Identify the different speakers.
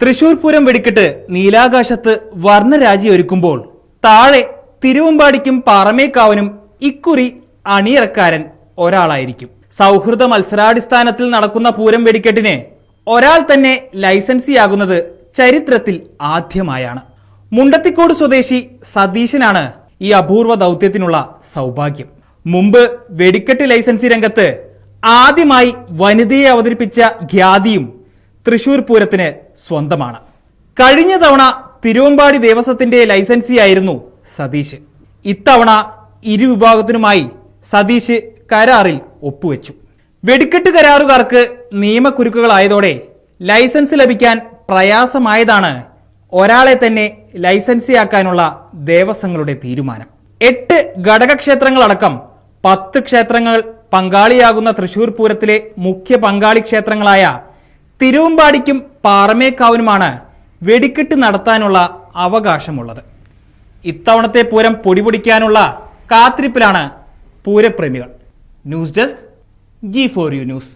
Speaker 1: തൃശൂർ പൂരം വെടിക്കെട്ട് നീലാകാശത്ത് വർണരാജി ഒരുക്കുമ്പോൾ താഴെ തിരുവമ്പാടിക്കും പാറമേക്കാവനും ഇക്കുറി അണിയറക്കാരൻ ഒരാളായിരിക്കും. സൗഹൃദ മത്സരാടിസ്ഥാനത്തിൽ നടക്കുന്ന പൂരം വെടിക്കെട്ടിന് ഒരാൾ തന്നെ ലൈസൻസിയാകുന്നത് ചരിത്രത്തിൽ ആദ്യമായാണ്. മുണ്ടത്തിക്കോട് സ്വദേശി സതീശനാണ് ഈ അപൂർവ ദൗത്യത്തിനുള്ള സൗഭാഗ്യം. മുമ്പ് വെടിക്കെട്ട് ലൈസൻസി രംഗത്ത് ആദ്യമായി വനിതയെ അവതരിപ്പിച്ച ഖ്യാതിയും തൃശൂർ പൂരത്തിന് സ്വന്തമാണ്. കഴിഞ്ഞ തവണ തിരുവമ്പാടി ദേവസ്വത്തിന്റെ ലൈസൻസി ആയിരുന്നു സതീഷ്. ഇത്തവണ ഇരുവിഭാഗത്തിനുമായി സതീഷ് കരാറിൽ ഒപ്പുവെച്ചു. വെടിക്കെട്ട് കരാറുകാർക്ക് നിയമക്കുരുക്കുകളായതോടെ ലൈസൻസ് ലഭിക്കാൻ പ്രയാസമായതാണ് ഒരാളെ തന്നെ ലൈസൻസിയാക്കാനുള്ള ദേവസ്വങ്ങളുടെ തീരുമാനം. എട്ട് ഘടകക്ഷേത്രങ്ങളടക്കം പത്ത് ക്ഷേത്രങ്ങൾ പങ്കാളിയാകുന്ന തൃശൂർ പൂരത്തിലെ മുഖ്യ പങ്കാളി ക്ഷേത്രങ്ങളായ തിരുവമ്പാടിക്കും പാറമേക്കാവിനുമാണ് വെടിക്കെട്ട് നടത്താനുള്ള അവകാശമുള്ളത്. ഇത്തവണത്തെ പൂരം പൊടിപൊടിക്കാനുള്ള കാത്തിരിപ്പിലാണ് പൂരപ്രേമികൾ. News desk G four you news.